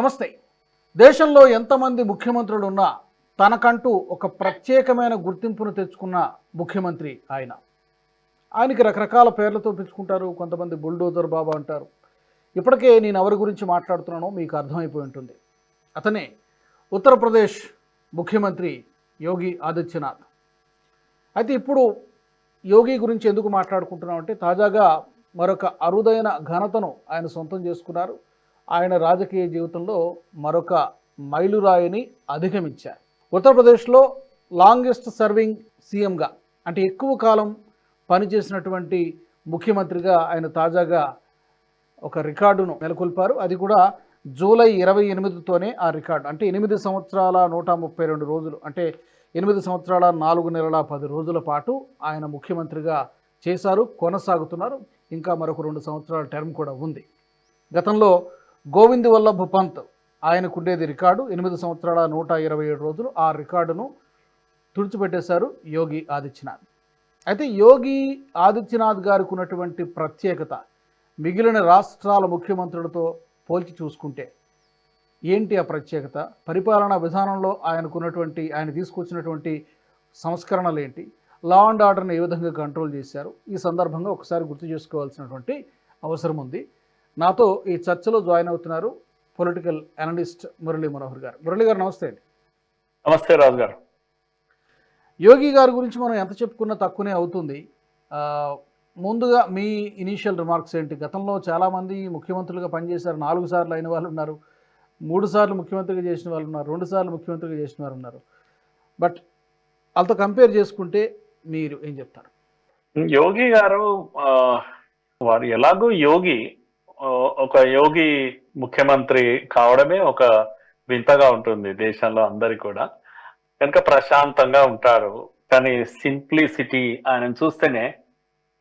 నమస్తే. దేశంలో ఎంతమంది ముఖ్యమంత్రులు ఉన్నా తనకంటూ ఒక ప్రత్యేకమైన గుర్తింపును తెచ్చుకున్న ముఖ్యమంత్రి ఆయన. ఆయనకి రకరకాల పేర్లతో పిలుచుకుంటారు కొంతమంది బుల్డోజర్ బాబా అంటారు. ఇప్పటికే నేను ఎవరి గురించి మాట్లాడుతున్నానో మీకు అర్థమైపోయి ఉంటుంది. అతనే ఉత్తరప్రదేశ్ ముఖ్యమంత్రి యోగి ఆదిత్యనాథ్. అయితే ఇప్పుడు యోగి గురించి ఎందుకు మాట్లాడుకుంటున్నామంటే తాజాగా మరొక అరుదైన ఘనతను ఆయన సొంతం చేసుకున్నారు. ఆయన రాజకీయ జీవితంలో మరొక మైలురాయిని అధిగమించారు. ఉత్తరప్రదేశ్లో లాంగెస్ట్ సర్వింగ్ సీఎంగా అంటే ఎక్కువ కాలం పనిచేసినటువంటి ముఖ్యమంత్రిగా ఆయన తాజాగా ఒక రికార్డును నెలకొల్పారు. అది కూడా జూలై ఇరవై ఎనిమిదితోనే ఆ రికార్డు. అంటే ఎనిమిది సంవత్సరాల నూట ముప్పై రెండు రోజులు అంటే ఎనిమిది సంవత్సరాల నాలుగు నెలల పది రోజుల పాటు ఆయన ముఖ్యమంత్రిగా చేశారు కొనసాగుతున్నారు. ఇంకా మరొక రెండు సంవత్సరాల టర్మ్ కూడా ఉంది. గతంలో గోవింద్ వల్లభ్ పంత్ ఆయనకుండేది రికార్డు. ఎనిమిది సంవత్సరాల నూట ఇరవై ఏడు రోజులు ఆ రికార్డును తుడిచిపెట్టేశారు యోగి ఆదిత్యనాథ్. అయితే యోగి ఆదిత్యనాథ్ గారికి ఉన్నటువంటి ప్రత్యేకత మిగిలిన రాష్ట్రాల ముఖ్యమంత్రులతో పోల్చి చూసుకుంటే ఏంటి ఆ ప్రత్యేకత? పరిపాలనా విధానంలో ఆయనకున్నటువంటి ఆయన తీసుకొచ్చినటువంటి సంస్కరణలు ఏంటి లా అండ్ ఆర్డర్ని ఏ విధంగా కంట్రోల్ చేశారు? ఈ సందర్భంగా ఒకసారి గుర్తు చేసుకోవాల్సినటువంటి అవసరం ఉంది. నాతో ఈ చర్చలో జాయిన్ అవుతున్నారు పొలిటికల్ అనలిస్ట్ మురళీ మనోహర్ గారు. మురళి గారు నమస్తే అండి. నమస్తే రాజు గారు. యోగి గారి గురించి మనం ఎంత చెప్పుకున్నా తక్కువనే అవుతుంది. ముందుగా మీ ఇనీషియల్ రిమార్క్స్ ఏంటి? గతంలో చాలామంది ముఖ్యమంత్రులుగా పనిచేశారు. నాలుగు సార్లు అయిన వాళ్ళు ఉన్నారు. మూడు సార్లు ముఖ్యమంత్రిగా చేసిన వాళ్ళు ఉన్నారు. రెండు సార్లు ముఖ్యమంత్రిగా చేసిన వారు ఉన్నారు. బట్ వాళ్ళతో కంపేర్ చేసుకుంటే మీరు ఏం చెప్తారు? యోగి గారు వారు ఎలాగో యోగి ఒక యోగి ముఖ్యమంత్రి కావడమే ఒక వింతగా ఉంటుంది దేశంలో అందరి కూడా. కనుక ప్రశాంతంగా ఉంటారు. కానీ సింప్లిసిటీ ఆయన చూస్తేనే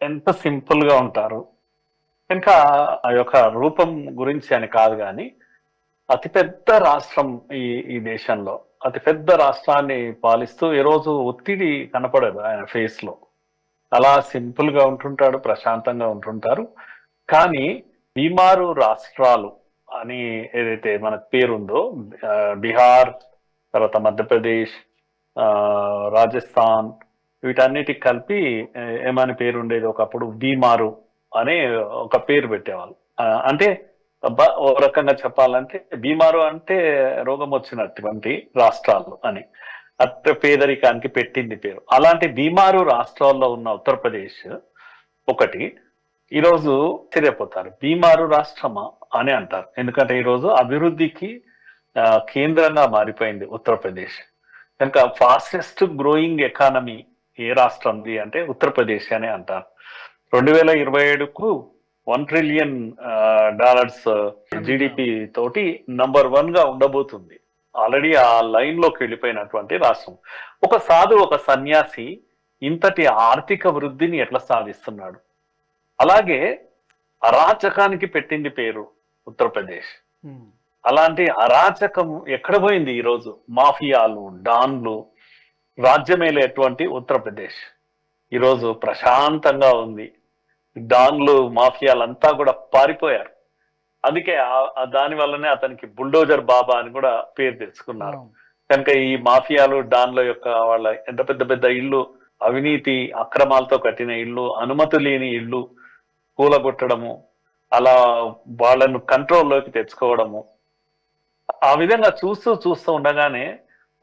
ఎంత సింపుల్గా ఉంటారు. కనుక ఆ యొక్క రూపం గురించి అని కాదు కానీ అతిపెద్ద రాష్ట్రం ఈ ఈ దేశంలో. అతిపెద్ద రాష్ట్రాన్ని పాలిస్తూ ఈరోజు రోజు ఒత్తిడి కనపడదు ఆయన ఫేస్లో అలా సింపుల్గా ఉంటుంటాడు ప్రశాంతంగా ఉంటుంటారు. కానీ బీమారు రాష్ట్రాలు అని ఏదైతే మనకు పేరుందో బీహార్ తర్వాత మధ్యప్రదేశ్ రాజస్థాన్ వీటన్నిటికి కలిపి ఏమని పేరు ఉండేది ఒకప్పుడు బీమారు అనే ఒక పేరు పెట్టేవాళ్ళు. అంటే ఓ రకంగా చెప్పాలంటే బీమారు అంటే రోగం వచ్చినటువంటి రాష్ట్రాలు అని. అత్త పేదరికానికి పెట్టింది పేరు. అలాంటి బీమారు రాష్ట్రాల్లో ఉన్న ఉత్తరప్రదేశ్ ఒకటి ఈరోజు ఆశ్చర్యపోతారు బీమారు రాష్ట్రమా అని అంటారు. ఎందుకంటే ఈరోజు అభివృద్ధికి కేంద్రంగా మారిపోయింది ఉత్తరప్రదేశ్. కనుక ఫాస్టెస్ట్ గ్రోయింగ్ ఎకానమీ ఏ రాష్ట్రంది అంటే ఉత్తరప్రదేశ్ అని అంటారు. రెండు వేల ఇరవై ఏడుకు వన్ ట్రిలియన్ డాలర్స్ జిడిపి తోటి నంబర్ వన్గా ఉండబోతుంది. ఆల్రెడీ ఆ లైన్లోకి వెళ్ళిపోయినటువంటి రాష్ట్రం. ఒక సాధు ఒక సన్యాసి ఇంతటి ఆర్థిక వృద్ధిని ఎట్లా సాధిస్తున్నాడు? అలాగే అరాచకానికి పెట్టింది పేరు ఉత్తరప్రదేశ్. అలాంటి అరాచకం ఎక్కడ పోయింది ఈరోజు మాఫియాలు డాన్లు రాజ్యమేలేటువంటి ఉత్తరప్రదేశ్. ఈరోజు ప్రశాంతంగా ఉంది. డాన్లు మాఫియాలంతా కూడా పారిపోయారు. అందుకే దాని వల్లనే అతనికి బుల్డోజర్ బాబా అని కూడా పేరు తెచ్చుకున్నారు. కనుక ఈ మాఫియాలు డాన్ల యొక్క వాళ్ళ ఎంత పెద్ద పెద్ద ఇల్లు అవినీతి అక్రమాలతో కట్టిన ఇల్లు అనుమతి లేని ఇల్లు కూలగొట్టడము అలా వాళ్ళను కంట్రోల్లోకి తెచ్చుకోవడము. ఆ విధంగా చూస్తూ చూస్తూ ఉండగానే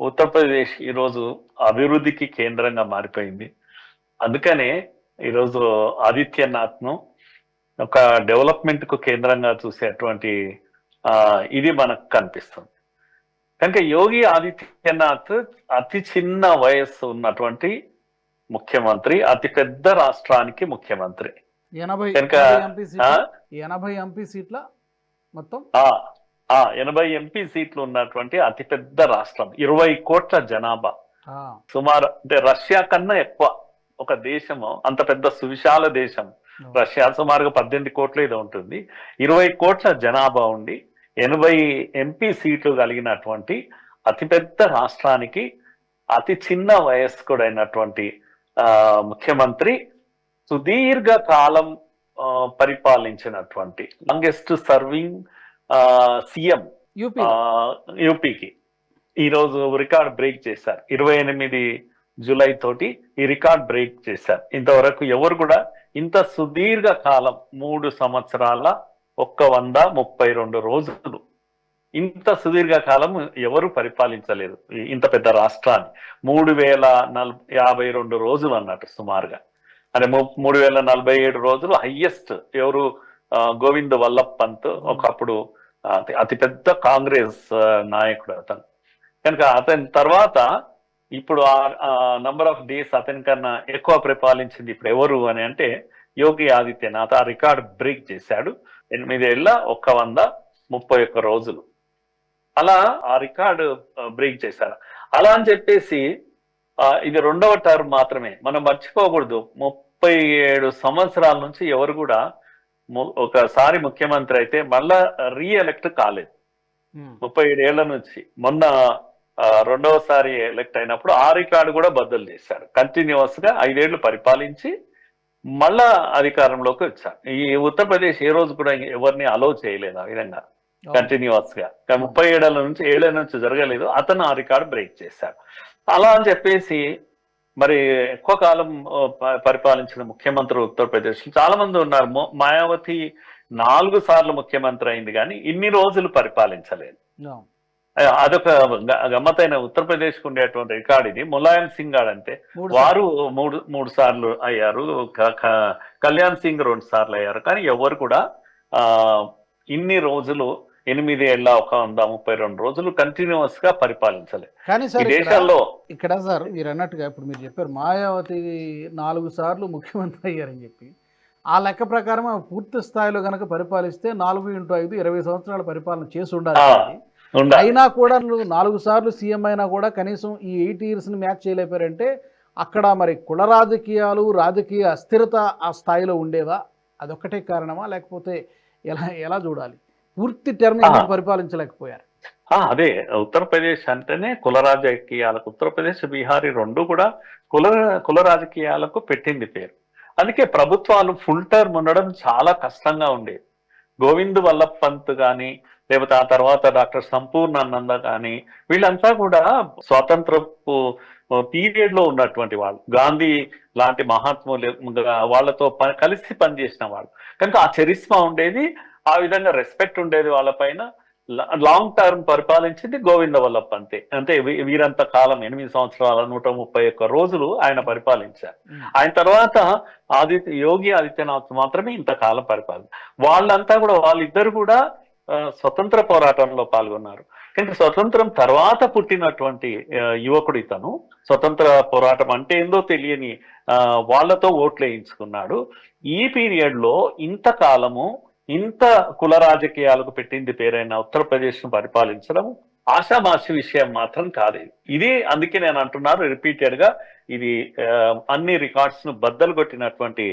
ఉత్తరప్రదేశ్ ఈరోజు అభివృద్ధికి కేంద్రంగా మారిపోయింది. అందుకనే ఈరోజు ఆదిత్యనాథ్ను ఒక డెవలప్మెంట్కు కేంద్రంగా చూసేటువంటి ఇది మనకు కనిపిస్తుంది. కనుక యోగి ఆదిత్యనాథ్ అతి చిన్న వయస్సు ఉన్నటువంటి ముఖ్యమంత్రి అతి పెద్ద రాష్ట్రానికి ముఖ్యమంత్రి. ఎనభై ఎనభై ఎంపీ? సీట్ల ఎనభై ఎంపీ సీట్ల మొత్తం? ఎనభై ఎంపీ సీట్లు ఉన్నటువంటి అతి పెద్ద రాష్ట్రం ఇరవై కోట్ల జనాభా. సుమారు అంటే రష్యా కన్నా ఎక్కువ ఒక దేశము అంత పెద్ద సువిశాల దేశం. రష్యా సుమారుగా పద్దెనిమిది కోట్ల ఏదో ఉంటుంది. ఇరవై కోట్ల జనాభా ఉండి ఎనభై ఎంపీ సీట్లు కలిగినటువంటి అతిపెద్ద రాష్ట్రానికి అతి చిన్న వయస్కుడైనటువంటి ఆ, ముఖ్యమంత్రి సుదీర్ఘ కాలం పరిపాలించినటువంటి లాంగెస్ట్ సర్వింగ్ సీఎం యూపీ యూపీకి. ఈ రోజు రికార్డ్ బ్రేక్ చేశారు. ఇరవై ఎనిమిది జూలై తోటి ఈ రికార్డ్ బ్రేక్ చేశారు. ఇంతవరకు ఎవరు కూడా ఇంత సుదీర్ఘ కాలం మూడు సంవత్సరాల ఒక్క వంద ముప్పై రెండు రోజులు ఇంత సుదీర్ఘ కాలం ఎవరు పరిపాలించలేదు. ఇంత పెద్ద రాష్ట్రాన్ని. మూడు వేల నల్ యాభై రెండు రోజులు అన్నట్టు సుమారుగా. అంటే మూడు వేల నలభై ఏడు రోజులు హయ్యెస్ట్ ఎవరు గోవింద్ వల్లభ్ పంత్ ఒకప్పుడు అతిపెద్ద కాంగ్రెస్ నాయకుడు అతను. కనుక అతని తర్వాత ఇప్పుడు ఆ నంబర్ ఆఫ్ డేస్ అతని కన్నా ఎక్కువ పరిపాలించింది ఇప్పుడు ఎవరు అని అంటే యోగి ఆదిత్యనాథ్. ఆ రికార్డ్ బ్రేక్ చేశాడు. ఎనిమిదేళ్ళ ఒక్క వంద ముప్పై ఒక్క రోజులు. అలా ఆ రికార్డు బ్రేక్ చేశారు. అలా అని చెప్పేసి ఇది రెండవ టర్మ్ మాత్రమే. మనం మర్చిపోకూడదు. ముప్పై ఏడు సంవత్సరాల నుంచి ఎవరు కూడా ఒకసారి ముఖ్యమంత్రి అయితే మళ్ళా రీఎలెక్ట్ కాలేదు. ముప్పై ఏడేళ్ళ నుంచి. మొన్న రెండవసారి ఎలక్ట్ అయినప్పుడు ఆ రికార్డు కూడా బద్దలు చేశాడు కంటిన్యూస్గా ఐదేళ్ళు పరిపాలించి మళ్ళా అధికారంలోకి వచ్చారు. ఈ ఉత్తరప్రదేశ్ ఏ రోజు కూడా ఎవరిని అలో చేయలేదు ఆ విధంగా. కంటిన్యూస్గా ముప్పై ఏడేళ్ళ నుంచి ఏడేళ్ళ నుంచి జరగలేదు. అతను ఆ రికార్డు బ్రేక్ చేశాడు. అలా అని చెప్పేసి మరి ఎక్కువ కాలం పరిపాలించిన ముఖ్యమంత్రి ఉత్తరప్రదేశ్ చాలా మంది ఉన్నారు మాయావతి నాలుగు సార్లు ముఖ్యమంత్రి అయింది కానీ ఇన్ని రోజులు పరిపాలించలేదు. అదొక గ- గమ్మత్తైన ఉత్తరప్రదేశ్కు ఉండేటువంటి రికార్డ్ ఇది. ములాయం సింగ్ గారు అంటే వారు మూడు మూడు సార్లు అయ్యారు. కళ్యాణ్ సింగ్ రెండు సార్లు అయ్యారు. కానీ ఎవరు కూడా ఆ ఇన్ని రోజులు ఎనిమిది ఏళ్ళ ఒక వంద ముప్పై రెండు రోజులు కంటిన్యూస్గా పరిపాలించలేదు కానీ సార్ ఇక్కడ దేశాల్లో ఇక్కడ సార్ మీరు అన్నట్టుగా ఇప్పుడు మీరు చెప్పారు మాయావతి నాలుగు సార్లు ముఖ్యమంత్రి అయ్యారని చెప్పి. ఆ లెక్క ప్రకారం ఆమె పూర్తి స్థాయిలో గనక పరిపాలిస్తే నాలుగు ఇంటూ ఐదు ఇరవై సంవత్సరాల పరిపాలన చేసి ఉండాలి. అయినా కూడా నాలుగు సార్లు సీఎం అయినా కూడా కనీసం ఈ ఎయిట్ ఇయర్స్ని మ్యాచ్ చేయలేపారంటే అక్కడ మరి కుల రాజకీయాలు రాజకీయ అస్థిరత ఆ స్థాయిలో ఉండేవా? అదొక్కటే కారణమా? లేకపోతే ఎలా ఎలా చూడాలి? పూర్తి టర్మ్. పరిపాలించలేకపోయారు. ఆ, అదే. ఉత్తరప్రదేశ్ అంటేనే కుల రాజకీయాలకు ఉత్తరప్రదేశ్ బీహార్ రెండు కూడా కుల కుల రాజకీయాలకు పెట్టింది పేరు. అందుకే ప్రభుత్వాలు ఫుల్ టర్మ్ ఉండడం చాలా కష్టంగా ఉండేది. గోవింద్ వల్లభ్ పంత్ గాని లేకపోతే ఆ తర్వాత డాక్టర్ సంపూర్ణానంద గాని వీళ్ళంతా కూడా స్వాతంత్రపు పీరియడ్లో ఉన్నటువంటి వాళ్ళు. గాంధీ లాంటి మహాత్ములు వాళ్ళతో కలిసి పనిచేసిన వాళ్ళు. కనుక ఆ చరిస్మా ఉండేది. ఆ విధంగా రెస్పెక్ట్ ఉండేది వాళ్ళపైన. లాంగ్ టర్మ్ పరిపాలించింది గోవింద వల్లభ్ అంతే. అంటే వీరంత కాలం ఎనిమిది సంవత్సరాల నూట ముప్పై ఒక్క రోజులు ఆయన పరిపాలించారు. ఆయన తర్వాత ఆదిత్య యోగి ఆదిత్యనాథ్ మాత్రమే ఇంతకాలం పరిపాలన వాళ్ళంతా కూడా వాళ్ళిద్దరు కూడా స్వతంత్ర పోరాటంలో పాల్గొన్నారు. కానీ స్వతంత్రం తర్వాత పుట్టినటువంటి యువకుడు ఇతను. స్వతంత్ర పోరాటం అంటే ఏందో తెలియని వాళ్ళతో ఓట్లు వేయించుకున్నాడు. ఈ పీరియడ్లో ఇంతకాలము ఇంత కుల రాజకీయాలకు పెట్టింది పేరైన ఉత్తరప్రదేశ్ను పరిపాలించడం ఆషామాషి విషయం మాత్రం కాదు ఇది. అందుకే నేను అంటున్నారు రిపీటెడ్గా ఇది అన్ని రికార్డ్స్ను బద్దలు కొట్టినటువంటి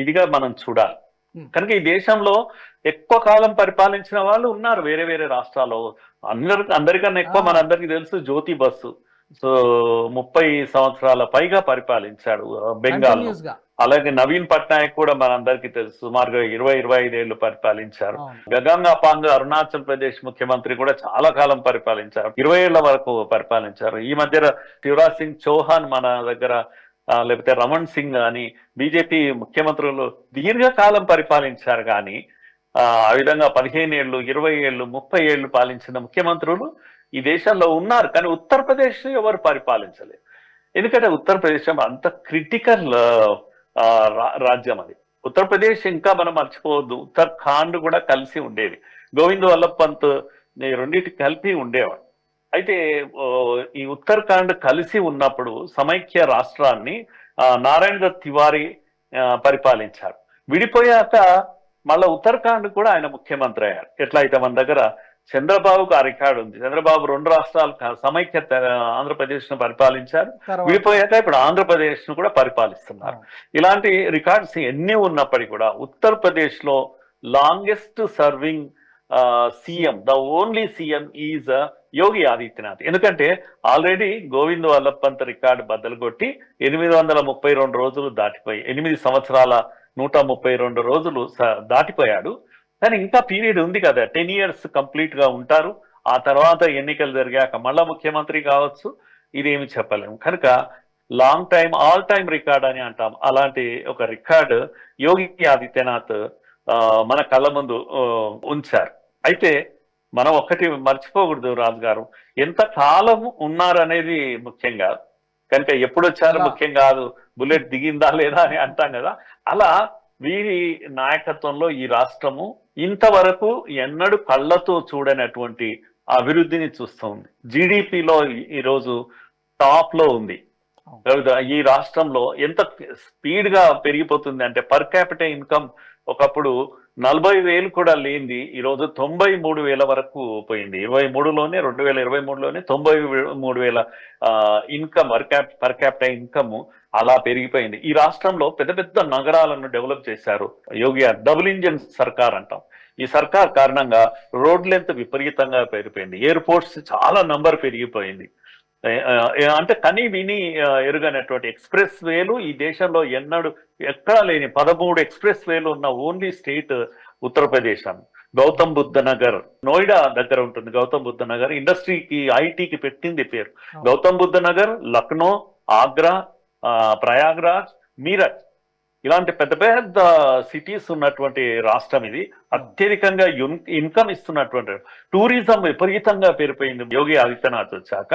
ఇదిగా మనం చూడాలి. కనుక ఈ దేశంలో ఎక్కువ కాలం పరిపాలించిన వాళ్ళు ఉన్నారు వేరే వేరే రాష్ట్రాల్లో అందరి అందరికన్నా ఎక్కువ. మనందరికీ తెలుసు జ్యోతి బస్సు సో ముప్పై సంవత్సరాల పైగా పరిపాలించాడు బెంగాల్ అలాగే నవీన్ పట్నాయక్ కూడా మనందరికీ తెలుసు. సుమారుగా ఇరవై ఇరవై ఐదేళ్ళు పరిపాలించారు. గగంగా పాంగ్ అరుణాచల్ ప్రదేశ్ ముఖ్యమంత్రి కూడా చాలా కాలం పరిపాలించారు. ఇరవై ఏళ్ళ వరకు పరిపాలించారు. ఈ మధ్య శివరాజ్ సింగ్ చౌహాన్ మన దగ్గర లేకపోతే రమణ్ సింగ్ అని బీజేపీ ముఖ్యమంత్రులు దీర్ఘకాలం పరిపాలించారు కానీ ఆ ఆ విధంగా పదిహేను ఏళ్ళు ఇరవై ఏళ్ళు ముప్పై ఏళ్ళు పాలించిన ముఖ్యమంత్రులు ఈ దేశంలో ఉన్నారు. కానీ ఉత్తరప్రదేశ్ ఎవరు పరిపాలించలేదు. ఎందుకంటే ఉత్తరప్రదేశ్ అంత క్రిటికల్ రాజ్యం అది. ఉత్తరప్రదేశ్ ఇంకా మనం మర్చిపోవద్దు. ఉత్తరాఖండ్ కూడా కలిసి ఉండేది గోవింద్ వల్లభ్ పంత్ ఈ రెండింటి కలిపి ఉండేవాడు. అయితే ఈ ఉత్తరాఖండ్ కలిసి ఉన్నప్పుడు సమైక్య రాష్ట్రాన్ని ఆ, నారాయణ దత్ తివారీ పరిపాలించారు. విడిపోయాక మళ్ళా ఉత్తరాఖండ్ కూడా ఆయన ముఖ్యమంత్రి అయ్యారు. ఎట్లా అయితే మన దగ్గర చంద్రబాబుకు ఆ రికార్డు ఉంది. చంద్రబాబు రెండు రాష్ట్రాలు సమైక్య ఆంధ్రప్రదేశ్ను పరిపాలించారు. విడిపోయాక ఇప్పుడు ఆంధ్రప్రదేశ్ను కూడా పరిపాలిస్తున్నారు. ఇలాంటి రికార్డ్స్ ఎన్ని ఉన్నప్పటికీ కూడా ఉత్తరప్రదేశ్లో longest serving CM the only CM is Yogi Adityanath. ఎందుకంటే ఆల్రెడీ గోవింద్ వల్లభ్ పంత్ రికార్డు బద్దలు కొట్టి ఎనిమిది వందల ముప్పై రెండు రోజులు దాటిపోయి ఎనిమిది సంవత్సరాల నూట ముప్పై రెండు రోజులు దాటిపోయాడు. కానీ ఇంకా పీరియడ్ ఉంది కదా. టెన్ ఇయర్స్ కంప్లీట్గా ఉంటారు. ఆ తర్వాత ఎన్నికలు జరిగాక మళ్ళా ముఖ్యమంత్రి కావచ్చు. ఇదేమి చెప్పలేము. కనుక long time all time record అని అంటాం. అలాంటి ఒక రికార్డ్ యోగి ఆదిత్యనాథ్ ఆ, మన కళ్ళ ముందు ఉంచారు. అయితే మనం ఒక్కటి మర్చిపోకూడదు రాజు గారు. ఎంత కాలం ఉన్నారనేది ముఖ్యం కాదు. కనుక ఎప్పుడు వచ్చారో. ముఖ్యం కాదు. బుల్లెట్ దిగిందా లేదా అని అంటాం కదా. అలా వీరి నాయకత్వంలో ఈ రాష్ట్రము ఇంతవరకు ఎన్నడూ కళ్ళతో చూడనటువంటి అభివృద్ధిని చూస్తుంది జీడిపిలో ఈరోజు టాప్లో ఉంది ఈ రాష్ట్రంలో ఎంత స్పీడ్గా పెరిగిపోతుంది అంటే పర్ క్యాపిటల్ ఇన్కమ్ ఒకప్పుడు నలభై వేలు కూడా లేనిది ఈ రోజు తొంభై మూడు వేల వరకు పోయింది. ఇరవై మూడులోనే రెండు వేల ఇరవై మూడులోనే తొంభై మూడు వేల income per per capital income అలా పెరిగిపోయింది. ఈ రాష్ట్రంలో పెద్ద పెద్ద నగరాలను డెవలప్ చేశారు యోగి డబుల్ ఇంజిన్ సర్కార్ అంటాం. ఈ సర్కార్ కారణంగా రోడ్ లెంత్ విపరీతంగా పెరిగిపోయింది. ఎయిర్పోర్ట్స్ చాలా నంబర్ పెరిగిపోయింది. అంటే కని విని ఎరుగనటువంటి ఎక్స్ప్రెస్ వేలు ఈ దేశంలో ఎన్నడూ ఎక్కడా లేని పదమూడు ఎక్స్ప్రెస్ వేలు ఉన్న ఓన్లీ స్టేట్ ఉత్తరప్రదేశ్ అని గౌతమ్ బుద్ధ నగర్ నోయిడా దగ్గర ఉంటుంది గౌతమ్ బుద్ధ నగర్. ఇండస్ట్రీకి ఐటీకి పెట్టింది పేరు. గౌతమ్ బుద్ధ నగర్ లక్నో ఆగ్రా ప్రయాగ్రాజ్ మీరట్. ఇలాంటి పెద్ద పెద్ద సిటీస్ ఉన్నటువంటి రాష్ట్రం ఇది. అత్యధికంగా ఇన్కమ్ ఇస్తున్నటువంటి టూరిజం విపరీతంగా పెరిగిపోయింది. యోగి ఆదిత్యనాథ్ వచ్చాక.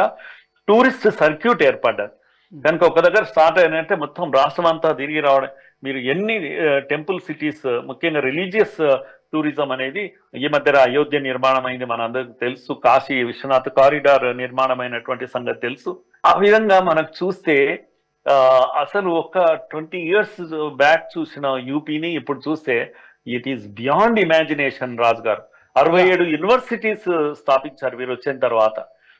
టూరిస్ట్ సర్క్యూట్ ఏర్పడ్డది కనుక ఒక దగ్గర స్టార్ట్ అయినంటే మొత్తం రాష్ట్రం అంతా తిరిగి రావడం మీరు ఎన్ని టెంపుల్ సిటీస్ ముఖ్యంగా రిలీజియస్ టూరిజం అనేది ఈ మధ్య అయోధ్య నిర్మాణం అయింది మన అందరికి తెలుసు. కాశీ విశ్వనాథ్ కారిడార్ నిర్మాణమైనటువంటి సంగతి తెలుసు. ఆ విధంగా మనకు చూస్తే అసలు ఒక ట్వంటీ ఇయర్స్ బ్యాక్ చూసిన యూపీని ఇప్పుడు చూస్తే it is beyond imagination Raju గారు అరవై ఏడు యూనివర్సిటీస్ స్థాపించారు వీరు వచ్చిన తర్వాత.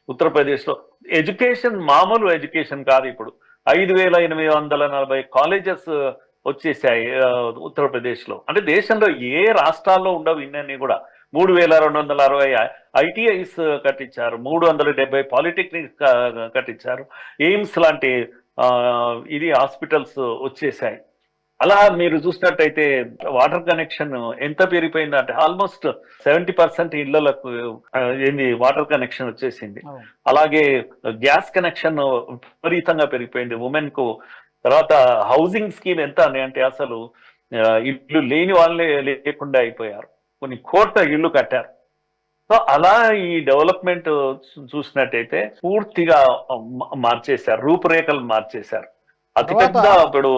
ఉత్తరప్రదేశ్లో. ఎడ్యుకేషన్ మామూలు ఎడ్యుకేషన్ కాదు ఇప్పుడు. ఐదు వేల ఎనిమిది వందల నలభై కాలేజెస్ వచ్చేసాయి ఉత్తరప్రదేశ్లో. అంటే దేశంలో ఏ రాష్ట్రాల్లో ఉండవు ఇన్నీ కూడా. మూడు వేల రెండు వందల అరవై ఐటీఐస్ కట్టించారు. మూడు వందల డెబ్బై పాలిటెక్నిక్ కట్టించారు. ఎయిమ్స్ లాంటి ఇది హాస్పిటల్స్ వచ్చేసాయి. అలా మీరు చూసినట్టయితే వాటర్ కనెక్షన్ ఎంత పెరిగిపోయింది అంటే ఆల్మోస్ట్ సెవెంటీ పర్సెంట్ ఇళ్ళకు ఏంది వాటర్ కనెక్షన్ వచ్చేసింది. అలాగే గ్యాస్ కనెక్షన్ విపరీతంగా పెరిగిపోయింది. ఉమెన్కు తర్వాత హౌసింగ్ స్కీమ్ ఎంత అని అంటే అసలు ఇల్లు లేని వాళ్ళే లేకుండా అయిపోయారు. కొన్ని కోట్ల ఇల్లు కట్టారు. సో అలా ఈ డెవలప్మెంట్ చూసినట్టయితే పూర్తిగా మార్చేశారు. రూపురేఖలు మార్చేశారు. అతిపెద్ద ఇప్పుడు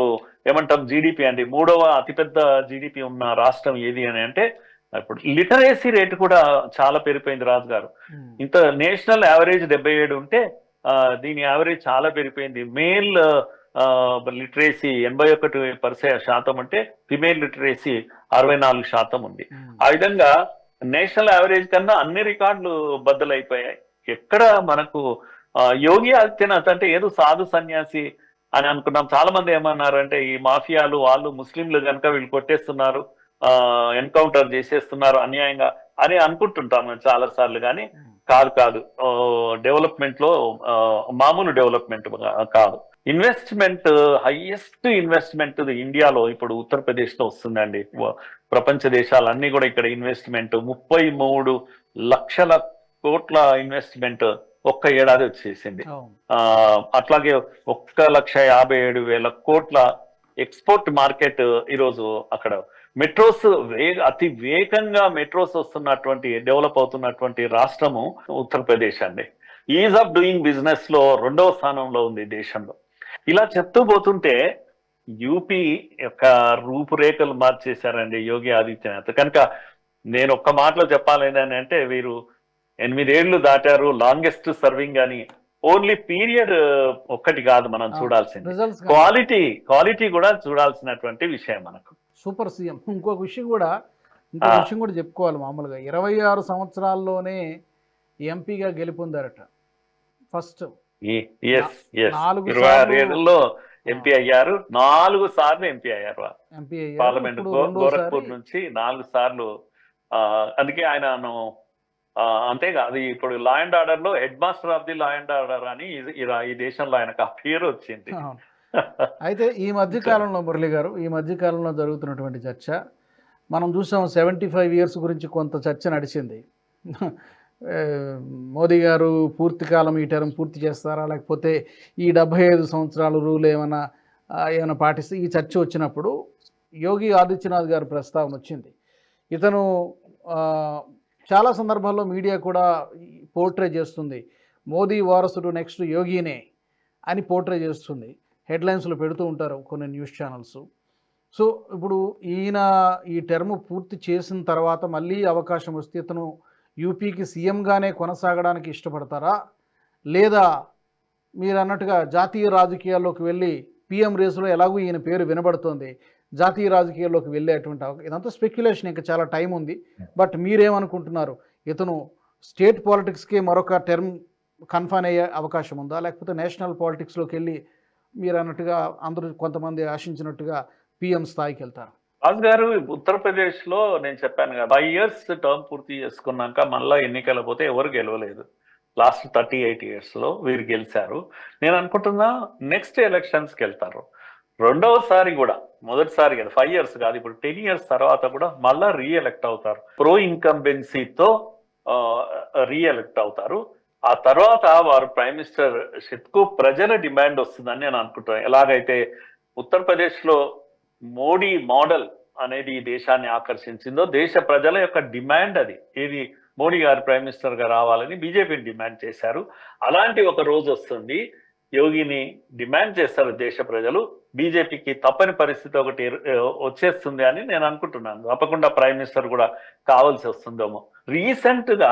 ఏమంటాం జీడిపి అండి. మూడవ అతిపెద్ద జీడిపి ఉన్న రాష్ట్రం ఏది అని అంటే ఇప్పుడు లిటరేసీ రేట్ కూడా చాలా పెరిగిపోయింది రాజు గారు. ఇంత నేషనల్ యావరేజ్ డెబ్బై ఏడు ఉంటే దీని యావరేజ్ చాలా పెరిగిపోయింది. మేల్ లిటరేసీ ఎనభై ఒకటి పర్సెంట్ శాతం అంటే ఫిమేల్ లిటరేసీ అరవై నాలుగు శాతం ఉంది. ఆ విధంగా నేషనల్ యావరేజ్ కన్నా అన్ని రికార్డులు బద్దలైపోయాయి. ఎక్కడ మనకు యోగి ఆదిత్యనాథ్ అంటే ఏదో సాధు సన్యాసి అని అనుకున్నాం. చాలా మంది ఏమన్నారంటే ఈ మాఫియాలు వాళ్ళు ముస్లింలు కనుక వీళ్ళు కొట్టేస్తున్నారు ఎన్కౌంటర్ చేసేస్తున్నారు అన్యాయంగా అని అనుకుంటుంటాం చాలా సార్లు కానీ కాదు కాదు. డెవలప్మెంట్లో మామూలు డెవలప్మెంట్ కాదు. ఇన్వెస్ట్మెంట్ హైయెస్ట్ ఇన్వెస్ట్మెంట్ ఇండియాలో ఇప్పుడు ఉత్తరప్రదేశ్లో వస్తుందండి ప్రపంచ దేశాలన్నీ కూడా ఇక్కడ ఇన్వెస్ట్మెంట్. ముప్పై మూడు లక్షల కోట్ల ఇన్వెస్ట్మెంట్ ఒక్క ఏడాది వచ్చేసింది. అట్లాగే ఒక్క లక్ష యాభై ఏడు వేల కోట్ల ఎక్స్పోర్ట్ మార్కెట్ ఈరోజు అక్కడ మెట్రోస్ వేగ అతి వేగంగా మెట్రోస్ వస్తున్నటువంటి డెవలప్ అవుతున్నటువంటి రాష్ట్రము ఉత్తరప్రదేశ్ అండి. ఈజ్ ఆఫ్ డూయింగ్ బిజినెస్లో రెండవ స్థానంలో ఉంది దేశంలో. ఇలా చెప్తూ పోతుంటే యూపీ యొక్క రూపురేఖలు మార్చేశారండి యోగి ఆదిత్యనాథ్. కనుక నేను ఒక్క మాటలో చెప్పాలి అంటే వీరు ఎనిమిదేళ్ళు దాటారు లాంగెస్ట్ సర్వింగ్ అని. ఓన్లీ పీరియడ్ ఒక్కటి కాదు మనం చూడాల్సింది. క్వాలిటీ క్వాలిటీ కూడా చూడాల్సినటువంటి విషయం మనకు. సూపర్ సీఎం ఇంకొక విషయం కూడా ఇంకో ఆ. విషయం కూడా చెప్పుకోవాలి మామూలుగా. ఇరవై ఆరు సంవత్సరాల్లోనే ఎంపీగా గెలుపొందారట. ఫస్ట్ నాలుగు ఎంపీ అయ్యారు. నాలుగు సార్లు ఎంపీ అయ్యారు పార్లమెంట్ గోరఖ్పూర్ నుంచి నాలుగు సార్లు అందుకే ఆయనను ఆ, అంతేకాదు ఇప్పుడు లా అండ్ ఆర్డర్లో head master of the law and order అని ఈ- దేశంలో ఆయనకు ఆ పేరు వచ్చింది. అయితే ఈ మధ్య కాలంలో మురళి గారు ఈ మధ్య కాలంలో జరుగుతున్నటువంటి చర్చ మనం చూసాం సెవెంటీ ఫైవ్ ఇయర్స్ గురించి కొంత చర్చ నడిచింది. మోదీ గారు పూర్తి కాలం ఈ టర్మ్ పూర్తి చేస్తారా? లేకపోతే ఈ డెబ్భై ఐదు సంవత్సరాల రూల్ ఏమైనా ఏమైనా పాటిస్తే ఈ చర్చ వచ్చినప్పుడు యోగి ఆదిత్యనాథ్ గారి ప్రస్తావన వచ్చింది. ఇతను చాలా సందర్భాల్లో మీడియా కూడా పోర్ట్రే చేస్తుంది. మోదీ వారసుడు నెక్స్ట్ యోగినే అని పోర్ట్రే చేస్తుంది. హెడ్లైన్స్లో పెడుతూ ఉంటారు కొన్ని న్యూస్ ఛానల్స్. సో ఇప్పుడు ఈయన ఈ టర్మ్ పూర్తి చేసిన తర్వాత మళ్ళీ అవకాశం వస్తే ఇతను యూపీకి సీఎంగానే కొనసాగడానికి ఇష్టపడతారా? లేదా మీరు అన్నట్టుగా జాతీయ రాజకీయాల్లోకి వెళ్ళి పీఎం రేసులో ఎలాగూ ఈయన పేరు వినబడుతోంది? జాతీయ రాజకీయాల్లోకి వెళ్ళేటువంటి ఇదంతా స్పెక్యులేషన్ ఇంకా చాలా టైం ఉంది. బట్ మీరేమనుకుంటున్నారు? ఇతను స్టేట్ పాలిటిక్స్కి మరొక టర్మ్ కన్ఫర్మ్ అయ్యే అవకాశం ఉందా? లేకపోతే నేషనల్ పాలిటిక్స్లోకి వెళ్ళి మీరు అన్నట్టుగా అందరూ కొంతమంది ఆశించినట్టుగా పిఎం స్థాయికి వెళ్తారు? రాజు గారు ఉత్తరప్రదేశ్లో నేను చెప్పాను కదా ఫైవ్ ఇయర్స్ టర్మ్ పూర్తి చేసుకున్నాక మళ్ళీ ఎన్నికల పోతే ఎవరు గెలవలేదు. లాస్ట్ థర్టీ ఎయిట్ ఇయర్స్లో వీరు గెలిచారు. నేను అనుకుంటున్నా నెక్స్ట్ ఎలక్షన్స్కి వెళ్తారు. రెండవసారి కూడా మొదటిసారి కదా ఫైవ్ ఇయర్స్ కాదు ఇప్పుడు టెన్ ఇయర్స్ తర్వాత కూడా మళ్ళా రీఎలెక్ట్ అవుతారు. ప్రో ఇన్కంబెన్సీతో రీఎలెక్ట్ అవుతారు. ఆ తర్వాత వారు ప్రైమ్ మినిస్టర్ షిప్కు ప్రజల డిమాండ్ వస్తుందని నేను అనుకుంటున్నాను. ఎలాగైతే ఉత్తరప్రదేశ్లో మోడీ మోడల్ అనేది ఈ దేశాన్ని ఆకర్షించిందో దేశ ప్రజల యొక్క డిమాండ్ అది. ఏది మోడీ గారు ప్రైమ్ మినిస్టర్గా రావాలని బీజేపీని డిమాండ్ చేశారు. అలాంటి ఒక రోజు వస్తుంది. యోగిని డిమాండ్ చేస్తారు దేశ ప్రజలు బీజేపీకి తప్పని పరిస్థితి ఒకటి వచ్చేస్తుంది అని నేను అనుకుంటున్నాను. తప్పకుండా ప్రైమ్ మినిస్టర్ కూడా కావాల్సి వస్తుందేమో. రీసెంట్గా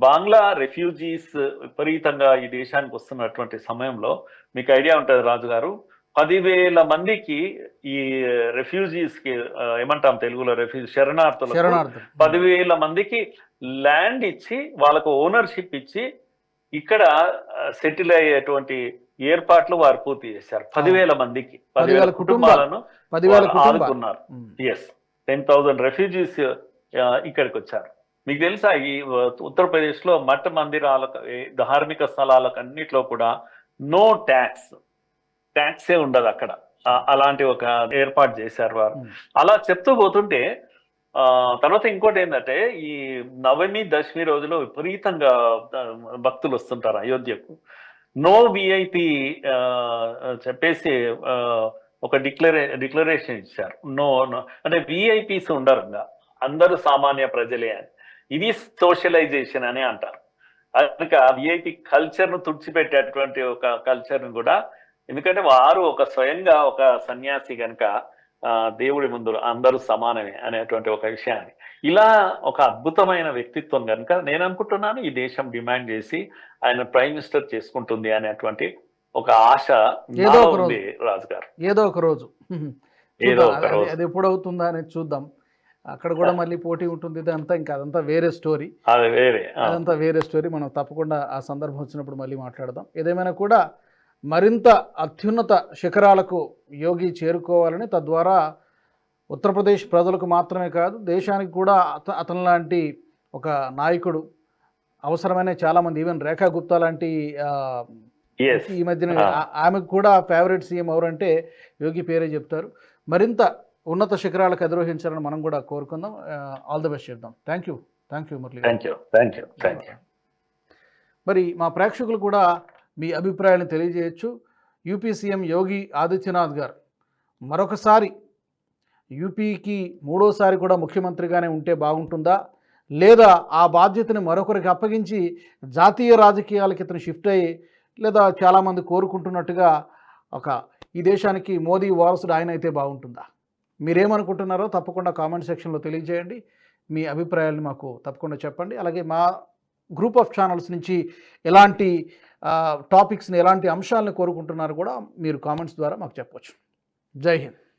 బంగ్లా రెఫ్యూజీస్ విపరీతంగా ఈ దేశానికి వస్తున్నటువంటి సమయంలో మీకు ఐడియా ఉంటుంది రాజు గారు పదివేల మందికి ఈ రెఫ్యూజీస్కి ఏమంటాం తెలుగులో రెఫ్యూజీ శరణార్థులకు శరణార్థం పదివేల మందికి ల్యాండ్ ఇచ్చి వాళ్ళకు ఓనర్షిప్ ఇచ్చి ఇక్కడ సెటిల్ అయ్యేటువంటి ఏర్పాట్లు వారు పూర్తి చేశారు. పదివేల మందికి పదివేల పదివేల కుటుంబాలు. కుటుంబాలను పదివేల ఆదుకున్నారు. ఎస్ టెన్ థౌసండ్ రెఫ్యూజీస్ ఇక్కడికి వచ్చారు. మీకు తెలుసా ఈ ఉత్తరప్రదేశ్లో మఠ మందిరాలకు ధార్మిక స్థలాలకు అన్నిట్లో కూడా నో ట్యాక్స్ ట్యాక్సే ఉండదు అక్కడ. అలాంటి ఒక ఏర్పాటు చేశారు వారు. అలా చెప్తూ పోతుంటే తర్వాత ఇంకోటి ఏంటంటే ఈ నవమి దశమి రోజులో విపరీతంగా భక్తులు వస్తుంటారు అయోధ్యకు. నో విఐపి చెప్పేసి ఒక డిక్లరే డిక్లరేషన్ ఇచ్చారు. No no. అంటే విఐపీస్ ఉండరు ఇంకా. అందరూ సామాన్య ప్రజలే అని. ఇది సోషలైజేషన్ అని అంటారు. కనుక విఐపి కల్చర్ను తుడిచిపెట్టేటువంటి ఒక కల్చర్ను కూడా ఎందుకంటే వారు ఒక స్వయంగా ఒక సన్యాసి కనుక దేవుడి ముందు అందరూ సమానమే అనేటువంటి ఒక విషయాన్ని. ఇలా ఒక అద్భుతమైన వ్యక్తిత్వం కనుక నేను అనుకుంటున్నాను ఈ దేశం డిమాండ్ చేసి ఆయన ప్రైమ్ మినిస్టర్ చేసుకుంటుంది అనేటువంటి ఒక ఆశ ఏదో ఒక రోజు. ఉంది రాజు. గారు ఏదో ఒక రోజు. ఏదో అది- రోజు. అది ఎప్పుడు అవుతుందా అనేది చూద్దాం. అక్కడ కూడా మళ్ళీ పోటీ ఉంటుంది. ఇదంతా ఇంకా అదంతా వేరే స్టోరీ. అది వేరే అదంతా వేరే స్టోరీ. మనం తప్పకుండా ఆ సందర్భం వచ్చినప్పుడు మళ్ళీ మాట్లాడదాం. ఏదేమైనా కూడా మరింత అత్యున్నత శిఖరాలకు యోగి చేరుకోవాలని తద్వారా ఉత్తరప్రదేశ్ ప్రజలకు మాత్రమే కాదు దేశానికి కూడా అత అతని లాంటి ఒక నాయకుడు అవసరమైన చాలామంది ఈవెన్ రేఖా గుప్తా లాంటి. ఈ మధ్యన ఆమెకు కూడా ఫేవరెట్ సీఎం ఎవరంటే యోగి పేరే చెప్తారు. మరింత ఉన్నత శిఖరాలకు అధిరోహించాలని మనం కూడా కోరుకుందాం. ఆల్ ది బెస్ట్ చేద్దాం. Thank you thank you Murali. Thank you thank you thank you మరి మా ప్రేక్షకులు కూడా మీ అభిప్రాయాలను తెలియజేయచ్చు. యూపీ సీఎం యోగి ఆదిత్యనాథ్ గారు మరొకసారి యూపీకి మూడోసారి కూడా ముఖ్యమంత్రిగానే ఉంటే బాగుంటుందా? లేదా ఆ బాధ్యతని మరొకరికి అప్పగించి జాతీయ రాజకీయాలకి ఇతను షిఫ్ట్ అయ్యి లేదా చాలామంది కోరుకుంటున్నట్టుగా ఒక ఈ దేశానికి మోదీ వారసుడు ఆయన అయితే బాగుంటుందా? మీరేమనుకుంటున్నారో తప్పకుండా కామెంట్ సెక్షన్లో తెలియజేయండి. మీ అభిప్రాయాలను మాకు తప్పకుండా చెప్పండి. అలాగే మా గ్రూప్ ఆఫ్ ఛానల్స్ నుంచి ఎలాంటి టాపిక్స్ని ఎలాంటి అంశాలను కోరుకుంటున్నారో కూడా మీరు కామెంట్స్ ద్వారా మాకు చెప్పవచ్చు జై హింద్.